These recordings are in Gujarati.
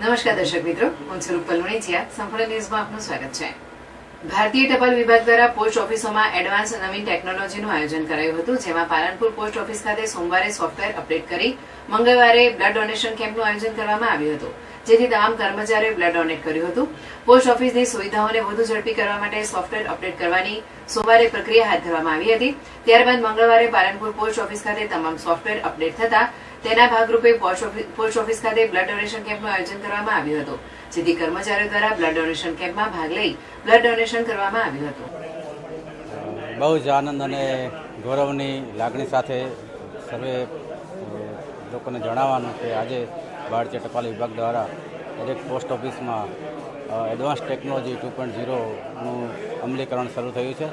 નમસ્કાર દર્શક મિત્રો, હું છું રૂપલ વણેચિયા સંપૂર્ણ ન્યૂઝમાં આપનું સ્વાગત છે. ભારતીય ટપાલ વિભાગ દ્વારા પોસ્ટ ઓફિસોમાં એડવાન્સ નવીન ટેકનોલોજીનું આયોજન કરાયું હતું, જેમાં પાલનપુર પોસ્ટ ઓફિસ ખાતે સોમવારે સોફ્ટવેર અપડેટ કરી, મંગળવારે બ્લડ ડોનેશન કેમ્પનું આયોજન કરવામાં આવ્યું હતું. જેથી તમામ કર્મચારીઓએ બ્લડ ડોનેટ કર્યું હતું. પોસ્ટ ઓફિસની સુવિધાઓને વધુ ઝડપી કરવા માટે સોફ્ટવેર અપડેટ કરવાની સોમવારે પ્રક્રિયા હાથ ધરવામાં આવી હતી. ત્યારબાદ મંગળવારે પાલનપુર પોસ્ટ ઓફિસ ખાતે તમામ સોફ્ટવેર અપડેટ થતા તેના ભાગરૂપે પોસ્ટ ઓફિસ- ખાતે બ્લડ ડોનેશન કેમ્પનું આયોજન કરવામાં આવ્યું હતું, જેથી કર્મચારીઓ દ્વારા બ્લડ ડોનેશન કેમ્પમાં ભાગ લઈ બ્લડ ડોનેશન કરવામાં આવ્યું હતું. બહુ જ આનંદ અને ગૌરવની લાગણી સાથે સર્વે લોકોને જણાવવાનું કે આજે ભારતીય ટપાલ વિભાગ દ્વારા દરેક પોસ્ટ ઓફિસમાં એડવાન્સ ટેકનોલોજી ટુ પોઈન્ટ ઝીરોનું અમલીકરણ શરૂ થયું છે.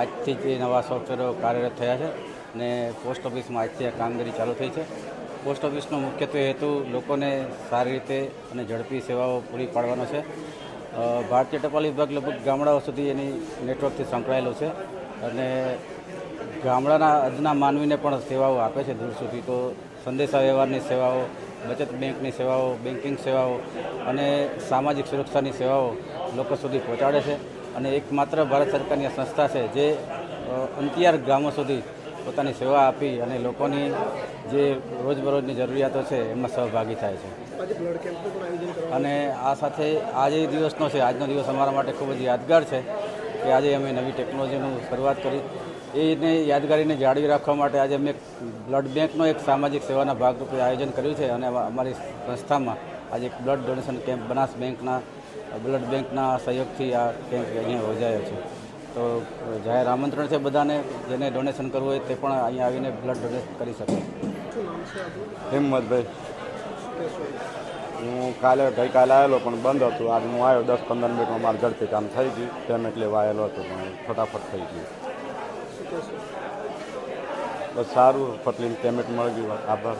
આજથી જ નવા સોફ્ટવેરો કાર્યરત થયા છે અને પોસ્ટ ઓફિસમાં આજથી આ કામગીરી ચાલુ થઈ છે. પોસ્ટ ઓફિસનો મુખ્યત્વે હેતુ લોકોને સારી રીતે અને ઝડપી સેવાઓ પૂરી પાડવાનો છે. ભારતીય ટપાલ વિભાગ લગભગ ગામડાઓ સુધી એની નેટવર્કથી સંકળાયેલો છે અને ગામડાના અદના માનવીને પણ સેવાઓ આપે છે દૂર સુધી તો સંદેશા વ્યવહારની સેવાઓ, બચત બેંકની સેવાઓ બેન્કિંગ સેવાઓ અને સામાજિક સુરક્ષાની સેવાઓ લોકો સુધી પહોંચાડે છે. અને એકમાત્ર ભારત સરકારની સંસ્થા છે જે અંતિયાર ગામો સુધી પોતાની સેવા આપી અને લોકોની જે રોજબરોજની જરૂરિયાતો છે એમાં સહભાગી થાય છે. અને આ સાથે આજે દિવસનો છે, આજનો દિવસ અમારા માટે ખૂબ જ યાદગાર છે. કે આજે અમે નવી ટેકનોલોજીનું શરૂઆત કરી. એને યાદગારીને જાળવી રાખવા માટે આજે અમે બ્લડ બેંકનો એક સામાજિક સેવાના ભાગરૂપે આયોજન કર્યું છે અને અમારી સંસ્થામાં આજે એક બ્લડ ડોનેશન કેમ્પ બનાસ બેંકના બ્લડ બેંકના સહયોગથી આ કેમ્પ અહીંયા યોજાયો છે. તો જાહેર આમંત્રણ છે બધાને જેને ડોનેશન કરવું હોય તે પણ અહીંયા આવીને બ્લડ ડોનેટ કરી શકે. હિંમતભાઈ. હું કાલે, ગઈકાલે આવેલો, પણ બંધ હતું. આજ હું આવ્યો દસ પંદર મિનિટમાં, મારે ઝડપી કામ થઈ ગયું. પેમેન્ટ લેવા આવેલો હતો, પણ ફટાફટ થઈ ગયું. બસ સારું ફટલીને પેમેન્ટ મળી ગયું. આભાર.